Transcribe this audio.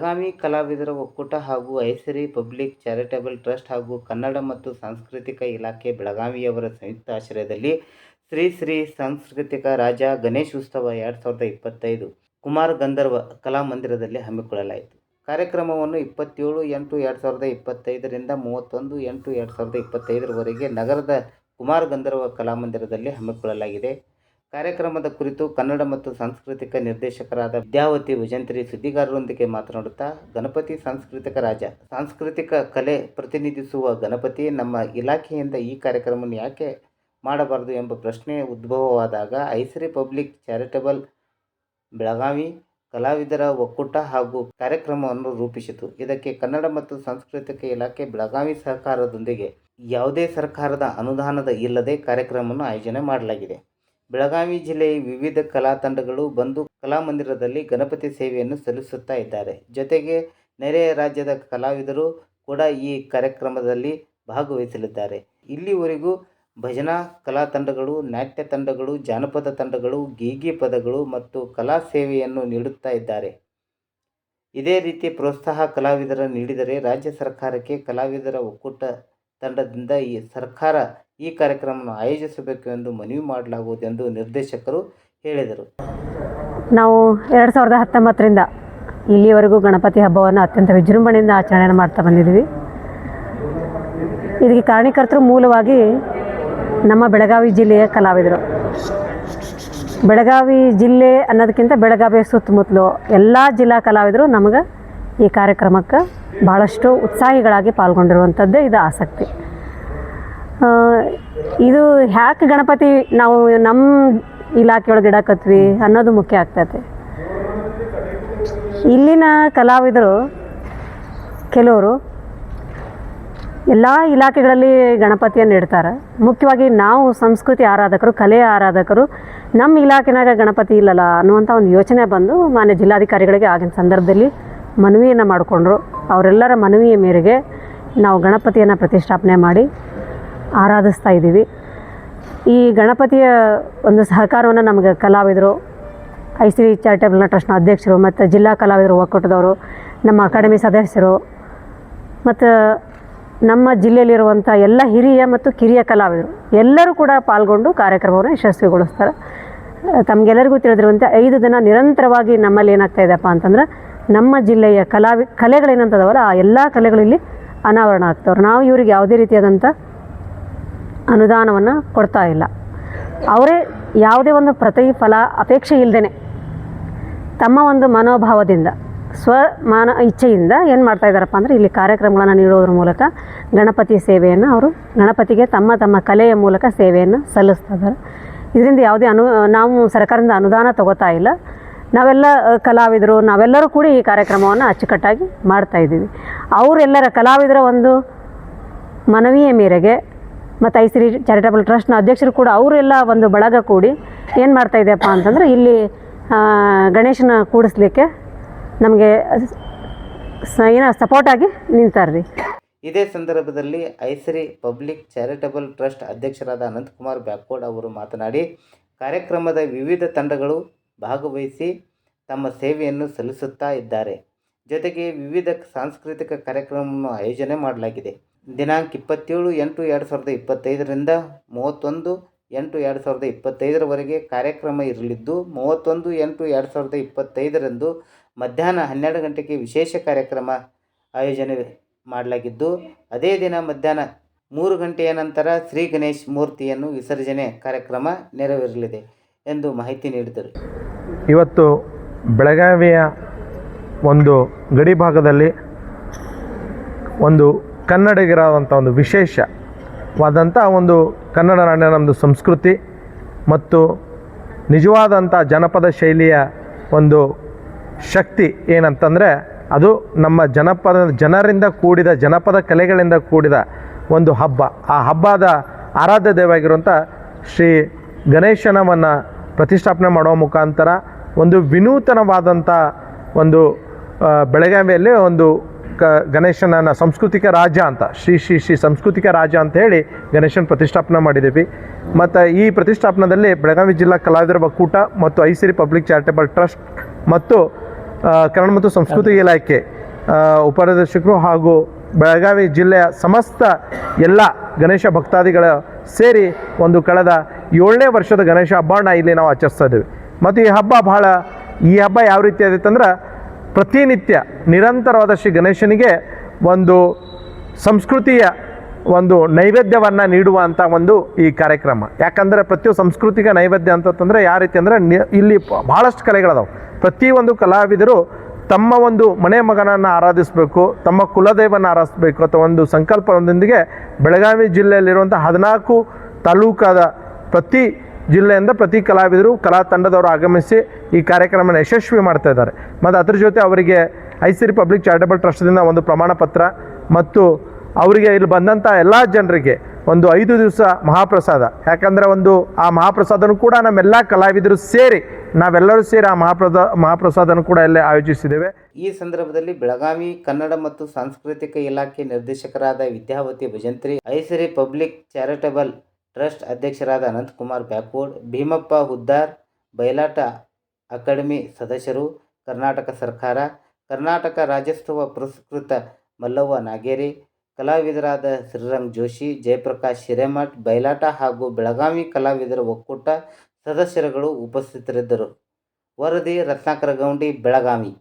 ಬೆಳಗಾವಿ ಕಲಾವಿದರ ಒಕ್ಕೂಟ ಹಾಗೂ ಐಸರಿ ಪಬ್ಲಿಕ್ ಚಾರಿಟಬಲ್ ಟ್ರಸ್ಟ್ ಹಾಗೂ ಕನ್ನಡ ಮತ್ತು ಸಾಂಸ್ಕೃತಿಕ ಇಲಾಖೆ ಬೆಳಗಾವಿಯವರ ಸಂಯುಕ್ತ ಆಶ್ರಯದಲ್ಲಿ ಶ್ರೀ ಶ್ರೀ ಸಾಂಸ್ಕೃತಿಕ ರಾಜ ಗಣೇಶ ಉತ್ಸವ ಎರಡು ಸಾವಿರದ ಇಪ್ಪತ್ತೈದು ಕುಮಾರ್ ಗಂಧರ್ವ ಕಲಾಮಂದಿರದಲ್ಲಿ ಹಮ್ಮಿಕೊಳ್ಳಲಾಯಿತು. ಕಾರ್ಯಕ್ರಮವನ್ನು ಇಪ್ಪತ್ತೇಳು ಎಂಟು ಎರಡು ಸಾವಿರದ ಇಪ್ಪತ್ತೈದರಿಂದ ಮೂವತ್ತೊಂದು ಎಂಟು ಎರಡು ಸಾವಿರದ ಇಪ್ಪತ್ತೈದರವರೆಗೆ ನಗರದ ಕುಮಾರ್ ಗಂಧರ್ವ ಕಲಾಮಂದಿರದಲ್ಲಿ ಹಮ್ಮಿಕೊಳ್ಳಲಾಗಿದೆ. ಕಾರ್ಯಕ್ರಮದ ಕುರಿತು ಕನ್ನಡ ಮತ್ತು ಸಾಂಸ್ಕೃತಿಕ ನಿರ್ದೇಶಕರಾದ ವಿದ್ಯಾವತಿ ಭಜಂತ್ರಿ ಸುದ್ದಿಗಾರರೊಂದಿಗೆ ಮಾತನಾಡುತ್ತಾ, ಗಣಪತಿ ಸಾಂಸ್ಕೃತಿಕ ರಾಜ, ಸಾಂಸ್ಕೃತಿಕ ಕಲೆ ಪ್ರತಿನಿಧಿಸುವ ಗಣಪತಿ ನಮ್ಮ ಇಲಾಖೆಯಿಂದ ಈ ಕಾರ್ಯಕ್ರಮವನ್ನು ಯಾಕೆ ಮಾಡಬಾರದು ಎಂಬ ಪ್ರಶ್ನೆ ಉದ್ಭವವಾದಾಗ ಐಸರಿ ಪಬ್ಲಿಕ್ ಚಾರಿಟಬಲ್ ಬೆಳಗಾವಿ ಕಲಾವಿದರ ಒಕ್ಕೂಟ ಹಾಗೂ ಕಾರ್ಯಕ್ರಮವನ್ನು ರೂಪಿಸಿತು. ಇದಕ್ಕೆ ಕನ್ನಡ ಮತ್ತು ಸಾಂಸ್ಕೃತಿಕ ಇಲಾಖೆ ಬೆಳಗಾವಿ ಸಹಕಾರದೊಂದಿಗೆ ಯಾವುದೇ ಸರ್ಕಾರದ ಅನುದಾನದ ಇಲ್ಲದೆ ಕಾರ್ಯಕ್ರಮವನ್ನು ಆಯೋಜನೆ ಮಾಡಲಾಗಿದೆ. ಬೆಳಗಾವಿ ಜಿಲ್ಲೆಯ ವಿವಿಧ ಕಲಾ ತಂಡಗಳು ಬಂದು ಕಲಾಮಂದಿರದಲ್ಲಿ ಗಣಪತಿ ಸೇವೆಯನ್ನು ಸಲ್ಲಿಸುತ್ತಾ ಇದ್ದಾರೆ. ಜೊತೆಗೆ ನೆರೆಯ ರಾಜ್ಯದ ಕಲಾವಿದರು ಕೂಡ ಈ ಕಾರ್ಯಕ್ರಮದಲ್ಲಿ ಭಾಗವಹಿಸಲಿದ್ದಾರೆ. ಇಲ್ಲಿವರೆಗೂ ಭಜನಾ ಕಲಾ ತಂಡಗಳು, ನಾಟ್ಯ ತಂಡಗಳು, ಜಾನಪದ ತಂಡಗಳು, ಗೀಗಿ ಪದಗಳು ಮತ್ತು ಕಲಾ ಸೇವೆಯನ್ನು ನೀಡುತ್ತಾ ಇದ್ದಾರೆ. ಇದೇ ರೀತಿ ಪ್ರೋತ್ಸಾಹ ಕಲಾವಿದರ ನೀಡಿದರೆ ರಾಜ್ಯ ಸರ್ಕಾರಕ್ಕೆ ಕಲಾವಿದರ ಒಕ್ಕೂಟ ತಂಡದಿಂದ ಈ ಸರ್ಕಾರ ಈ ಕಾರ್ಯಕ್ರಮವನ್ನು ಆಯೋಜಿಸಬೇಕು ಎಂದು ಮನವಿ ಮಾಡಲಾಗುವುದೆಂದು ನಿರ್ದೇಶಕರು ಹೇಳಿದರು. ನಾವು ಎರಡು ಸಾವಿರದ ಹತ್ತೊಂಬತ್ತರಿಂದ ಇಲ್ಲಿವರೆಗೂ ಗಣಪತಿ ಹಬ್ಬವನ್ನು ಅತ್ಯಂತ ವಿಜೃಂಭಣೆಯಿಂದ ಆಚರಣೆ ಮಾಡ್ತಾ ಬಂದಿದ್ದೀವಿ. ಇದಕ್ಕೆ ಕಾರಣಕರ್ತರು ಮೂಲವಾಗಿ ನಮ್ಮ ಬೆಳಗಾವಿ ಜಿಲ್ಲೆಯ ಕಲಾವಿದರು. ಬೆಳಗಾವಿ ಜಿಲ್ಲೆ ಅನ್ನೋದಕ್ಕಿಂತ ಬೆಳಗಾವಿಯ ಸುತ್ತಮುತ್ತಲು ಎಲ್ಲ ಜಿಲ್ಲಾ ಕಲಾವಿದರು ನಮಗೆ ಈ ಕಾರ್ಯಕ್ರಮಕ್ಕೆ ಭಾಳಷ್ಟು ಉತ್ಸಾಹಿಗಳಾಗಿ ಪಾಲ್ಗೊಂಡಿರುವಂಥದ್ದೇ ಇದು ಆಸಕ್ತಿ. ಇದು ಹ್ಯಾಕೆ ಗಣಪತಿ ನಾವು ನಮ್ಮ ಇಲಾಖೆಯೊಳಗೆ ಇಡಕತ್ವಿ ಅನ್ನೋದು ಮುಖ್ಯ ಆಗ್ತೈತೆ. ಇಲ್ಲಿನ ಕಲಾವಿದರು, ಕೆಲವರು ಎಲ್ಲ ಇಲಾಖೆಗಳಲ್ಲಿ ಗಣಪತಿಯನ್ನು ಇಡ್ತಾರೆ. ಮುಖ್ಯವಾಗಿ ನಾವು ಸಂಸ್ಕೃತಿ ಆರಾಧಕರು, ಕಲೆ ಆರಾಧಕರು ನಮ್ಮ ಇಲಾಖೆನಾಗ ಗಣಪತಿ ಇಲ್ಲಲ್ಲ ಅನ್ನುವಂಥ ಒಂದು ಯೋಚನೆ ಬಂದು ಮಾನ್ಯ ಜಿಲ್ಲಾಧಿಕಾರಿಗಳಿಗೆ ಆಗಿನ ಸಂದರ್ಭದಲ್ಲಿ ಮನವಿಯನ್ನು ಮಾಡಿಕೊಂಡ್ರು. ಅವರೆಲ್ಲರ ಮನವಿಯ ಮೇರೆಗೆ ನಾವು ಗಣಪತಿಯನ್ನು ಪ್ರತಿಷ್ಠಾಪನೆ ಮಾಡಿ ಆರಾಧಿಸ್ತಾ ಇದ್ದೀವಿ. ಈ ಗಣಪತಿಯ ಒಂದು ಸಹಕಾರವನ್ನು ನಮಗೆ ಕಲಾವಿದರು ಐ ಸಿ ಚಾರಿಟೇಬಲ್ ಟ್ರಸ್ಟ್ನ ಅಧ್ಯಕ್ಷರು ಮತ್ತು ಜಿಲ್ಲಾ ಕಲಾವಿದರು ಒಕ್ಕೂಟದವರು, ನಮ್ಮ ಅಕಾಡೆಮಿ ಸದಸ್ಯರು ಮತ್ತು ನಮ್ಮ ಜಿಲ್ಲೆಯಲ್ಲಿರುವಂಥ ಎಲ್ಲ ಹಿರಿಯ ಮತ್ತು ಕಿರಿಯ ಕಲಾವಿದರು ಎಲ್ಲರೂ ಕೂಡ ಪಾಲ್ಗೊಂಡು ಕಾರ್ಯಕ್ರಮವನ್ನು ಯಶಸ್ವಿಗೊಳಿಸ್ತಾರೆ. ತಮಗೆಲ್ಲರಿಗೂ ತಿಳಿದಿರುವಂತೆ ಐದು ದಿನ ನಿರಂತರವಾಗಿ ನಮ್ಮಲ್ಲಿ ಏನಾಗ್ತಾ ಇದೆಯಪ್ಪ ಅಂತಂದ್ರೆ ನಮ್ಮ ಜಿಲ್ಲೆಯ ಕಲಾವಿ ಕಲೆಗಳೇನಂತದವಲ್ಲ ಆ ಎಲ್ಲ ಕಲೆಗಳಲ್ಲಿ ಅನಾವರಣ ಆಗ್ತವ್ರು. ನಾವು ಇವ್ರಿಗೆ ಯಾವುದೇ ರೀತಿಯಾದಂಥ ಅನುದಾನವನ್ನು ಕೊಡ್ತಾ ಇಲ್ಲ. ಅವರೇ ಯಾವುದೇ ಒಂದು ಪ್ರತಿಫಲ ಅಪೇಕ್ಷೆ ಇಲ್ಲದೇ ತಮ್ಮ ಒಂದು ಮನೋಭಾವದಿಂದ, ಸ್ವ ಮಾನ ಇಚ್ಛೆಯಿಂದ ಏನು ಮಾಡ್ತಾ ಇದ್ದಾರಪ್ಪ ಅಂದರೆ ಇಲ್ಲಿ ಕಾರ್ಯಕ್ರಮಗಳನ್ನು ನೀಡೋದ್ರ ಮೂಲಕ ಗಣಪತಿ ಸೇವೆಯನ್ನು ಅವರು, ಗಣಪತಿಗೆ ತಮ್ಮ ತಮ್ಮ ಕಲೆಯ ಮೂಲಕ ಸೇವೆಯನ್ನು ಸಲ್ಲಿಸ್ತಾ ಇದ್ದಾರೆ. ಇದರಿಂದ ಯಾವುದೇ ಅನು, ನಾವು ಸರ್ಕಾರದಿಂದ ಅನುದಾನ ತಗೋತಾ ಇಲ್ಲ. ನಾವೆಲ್ಲ ಕಲಾವಿದರು, ನಾವೆಲ್ಲರೂ ಕೂಡ ಈ ಕಾರ್ಯಕ್ರಮವನ್ನು ಅಚ್ಚುಕಟ್ಟಾಗಿ ಮಾಡ್ತಾ ಇದ್ದೀವಿ. ಅವರೆಲ್ಲರ ಕಲಾವಿದರ ಒಂದು ಮನವಿಯ ಮೇರೆಗೆ ಮತ್ತು ಐಸಿರಿ ಚಾರಿಟಬಲ್ ಟ್ರಸ್ಟ್ನ ಅಧ್ಯಕ್ಷರು ಕೂಡ ಅವರೆಲ್ಲ ಒಂದು ಬಳಗ ಕೂಡಿ ಏನು ಮಾಡ್ತಾ ಇದೆಯಪ್ಪ ಅಂತಂದ್ರೆ ಇಲ್ಲಿ ಗಣೇಶನ ಕೂಡಿಸ್ಲಿಕ್ಕೆ ನಮಗೆ ಏನ ಏನೋ ಸಪೋರ್ಟಾಗಿ ನಿಂತಾರ್ರಿ ಇದೇ ಸಂದರ್ಭದಲ್ಲಿ ಐಸರಿ ಪಬ್ಲಿಕ್ ಚಾರಿಟಬಲ್ ಟ್ರಸ್ಟ್ ಅಧ್ಯಕ್ಷರಾದ ಅನಂತಕುಮಾರ್ ಬ್ಯಾಕೋಡ್ ಅವರು ಮಾತನಾಡಿ, ಕಾರ್ಯಕ್ರಮದ ವಿವಿಧ ತಂಡಗಳು ಭಾಗವಹಿಸಿ ತಮ್ಮ ಸೇವೆಯನ್ನು ಸಲ್ಲಿಸುತ್ತಾ ಇದ್ದಾರೆ. ಜೊತೆಗೆ ವಿವಿಧ ಸಾಂಸ್ಕೃತಿಕ ಕಾರ್ಯಕ್ರಮವನ್ನು ಆಯೋಜನೆ ಮಾಡಲಾಗಿದೆ. ದಿನಾಂಕ ಇಪ್ಪತ್ತೇಳು ಎಂಟು ಎರಡು ಸಾವಿರದ ಇಪ್ಪತ್ತೈದರಿಂದ ಮೂವತ್ತೊಂದು ಎಂಟು ಎರಡು ಸಾವಿರದ ಇಪ್ಪತ್ತೈದರವರೆಗೆ ಕಾರ್ಯಕ್ರಮ ಇರಲಿದ್ದು, ಮೂವತ್ತೊಂದು ಎಂಟು ಎರಡು ಸಾವಿರದ ಇಪ್ಪತ್ತೈದರಂದು ಮಧ್ಯಾಹ್ನ ಹನ್ನೆರಡು ಗಂಟೆಗೆ ವಿಶೇಷ ಕಾರ್ಯಕ್ರಮ ಆಯೋಜನೆ ಮಾಡಲಾಗಿದ್ದು, ಅದೇ ದಿನ ಮಧ್ಯಾಹ್ನ ಮೂರು ಗಂಟೆಯ ನಂತರ ಶ್ರೀ ಗಣೇಶ್ ಮೂರ್ತಿಯನ್ನು ವಿಸರ್ಜನೆ ಕಾರ್ಯಕ್ರಮ ನೆರವೇರಲಿದೆ ಎಂದು ಮಾಹಿತಿ ನೀಡಿದರು. ಇವತ್ತು ಬೆಳಗಾವಿಯ ಒಂದು ಗಡಿ ಭಾಗದಲ್ಲಿ ಒಂದು ಕನ್ನಡಿಗರಾದಂಥ ಒಂದು ವಿಶೇಷವಾದಂಥ ಒಂದು ಕನ್ನಡ ನಾಡಿನ ನಮ್ಮದು ಸಂಸ್ಕೃತಿ ಮತ್ತು ನಿಜವಾದಂಥ ಜನಪದ ಶೈಲಿಯ ಒಂದು ಶಕ್ತಿ ಏನಂತಂದರೆ ಅದು ನಮ್ಮ ಜನಪದ ಜನರಿಂದ ಕೂಡಿದ ಜನಪದ ಕಲೆಗಳಿಂದ ಕೂಡಿದ ಒಂದು ಹಬ್ಬ. ಆ ಹಬ್ಬದ ಆರಾಧ್ಯ ದೇವಾಗಿರುವಂಥ ಶ್ರೀ ಗಣೇಶನವನ್ನು ಪ್ರತಿಷ್ಠಾಪನೆ ಮಾಡುವ ಮುಖಾಂತರ ಒಂದು ವಿನೂತನವಾದಂಥ ಒಂದು ಬೆಳಗಾವಿಯಲ್ಲಿ ಒಂದು ಕ ಗಣೇಶನ ಸಾಂಸ್ಕೃತಿಕ ರಾಜ ಅಂತ ಶ್ರೀ ಶ್ರೀ ಶ್ರೀ ಸಾಂಸ್ಕೃತಿಕ ರಾಜ ಅಂತ ಹೇಳಿ ಗಣೇಶನ ಪ್ರತಿಷ್ಠಾಪನೆ ಮಾಡಿದ್ದೀವಿ. ಮತ್ತು ಈ ಪ್ರತಿಷ್ಠಾಪನದಲ್ಲಿ ಬೆಳಗಾವಿ ಜಿಲ್ಲಾ ಕಲಾವಿದರ ಒಕ್ಕೂಟ ಮತ್ತು ಐಸಿರಿ ಪಬ್ಲಿಕ್ ಚಾರಿಟೇಬಲ್ ಟ್ರಸ್ಟ್ ಮತ್ತು ಕನ್ನಡ ಮತ್ತು ಸಂಸ್ಕೃತಿ ಇಲಾಖೆ ಉಪನಿರ್ದೇಶಕರು ಹಾಗೂ ಬೆಳಗಾವಿ ಜಿಲ್ಲೆಯ ಸಮಸ್ತ ಎಲ್ಲ ಗಣೇಶ ಭಕ್ತಾದಿಗಳ ಸೇರಿ ಒಂದು ಕಳೆದ ಏಳನೇ ವರ್ಷದ ಗಣೇಶ ಹಬ್ಬನ ಇಲ್ಲಿ ನಾವು ಆಚರಿಸ್ತಾ ಇದ್ದೀವಿ. ಮತ್ತು ಈ ಹಬ್ಬ ಬಹಳ ಈ ಹಬ್ಬ ಯಾವ ರೀತಿ ಆದಿತ್ತಂದ್ರೆ ಪ್ರತಿನಿತ್ಯ ನಿರಂತರವಾದ ಶ್ರೀ ಗಣೇಶನಿಗೆ ಒಂದು ಸಂಸ್ಕೃತಿಯ ಒಂದು ನೈವೇದ್ಯವನ್ನು ನೀಡುವಂಥ ಒಂದು ಈ ಕಾರ್ಯಕ್ರಮ. ಯಾಕಂದರೆ ಪ್ರತಿಯೊಂದು ಸಂಸ್ಕೃತಿಕ ನೈವೇದ್ಯ ಅಂತಂದರೆ ಯಾವ ರೀತಿ ಅಂದರೆ ಇಲ್ಲಿ ಭಾಳಷ್ಟು ಕಲೆಗಳದಾವೆ. ಪ್ರತಿಯೊಂದು ಕಲಾವಿದರು ತಮ್ಮ ಒಂದು ಮನೆ ಮಗನನ್ನು ಆರಾಧಿಸಬೇಕು, ತಮ್ಮ ಕುಲದೇವನ ಆರಾಧಿಸಬೇಕು ಅಥವಾ ಒಂದು ಸಂಕಲ್ಪದೊಂದಿಗೆ ಬೆಳಗಾವಿ ಜಿಲ್ಲೆಯಲ್ಲಿರುವಂಥ ಹದಿನಾಲ್ಕು ತಾಲೂಕಾದ ಪ್ರತಿ ಜಿಲ್ಲೆಯಿಂದ ಪ್ರತಿ ಕಲಾವಿದರು, ಕಲಾ ತಂಡದವರು ಆಗಮಿಸಿ ಈ ಕಾರ್ಯಕ್ರಮನ ಯಶಸ್ವಿ ಮಾಡ್ತಾ ಇದ್ದಾರೆ. ಮತ್ತು ಅದ್ರ ಜೊತೆ ಅವರಿಗೆ ಐಸಿರಿ ಪಬ್ಲಿಕ್ ಚಾರಿಟಬಲ್ ಟ್ರಸ್ಟ್ದಿಂದ ಒಂದು ಪ್ರಮಾಣ ಪತ್ರ ಮತ್ತು ಅವರಿಗೆ ಇಲ್ಲಿ ಬಂದಂಥ ಎಲ್ಲ ಜನರಿಗೆ ಒಂದು ಐದು ದಿವಸ ಮಹಾಪ್ರಸಾದ. ಯಾಕಂದರೆ ಒಂದು ಆ ಮಹಾಪ್ರಸಾದನೂ ಕೂಡ ನಮ್ಮೆಲ್ಲ ಕಲಾವಿದರು ಸೇರಿ, ನಾವೆಲ್ಲರೂ ಸೇರಿ ಆ ಮಹಾಪ್ರದ, ಮಹಾಪ್ರಸಾದನೂ ಕೂಡ ಇಲ್ಲೇ ಆಯೋಜಿಸಿದ್ದೇವೆ. ಈ ಸಂದರ್ಭದಲ್ಲಿ ಬೆಳಗಾವಿ ಕನ್ನಡ ಮತ್ತು ಸಾಂಸ್ಕೃತಿಕ ಇಲಾಖೆ ನಿರ್ದೇಶಕರಾದ Vidyavati Bhajantri, Aisiri public charitable trust ಅಧ್ಯಕ್ಷರಾದ ಅನಂತಕುಮಾರ್ ಬ್ಯಾಕೋಡ್ ಭೀಮಪ್ಪ ಹುದ್ದಾರ್ ಬಯಲಾಟ ಅಕಾಡೆಮಿ ಸದಸ್ಯರು, ಕರ್ನಾಟಕ ಸರ್ಕಾರ, ಕರ್ನಾಟಕ ರಾಜ್ಯೋತ್ಸವ ಪುರಸ್ಕೃತ ಮಲ್ಲವ್ವ ನಾಗೇರಿ, ಕಲಾವಿದರಾದ ಶ್ರೀರಂಗ್ ಜೋಶಿ, ಜಯಪ್ರಕಾಶ್ ಹಿರೇಮಠ್ ಬಯಲಾಟ ಹಾಗೂ ಬೆಳಗಾವಿ ಕಲಾವಿದರ ಒಕ್ಕೂಟ ಸದಸ್ಯರುಗಳು ಉಪಸ್ಥಿತರಿದ್ದರು. ವರದಿ ರತ್ನಾಕರ ಗೌಂಡಿ ಬೆಳಗಾವಿ.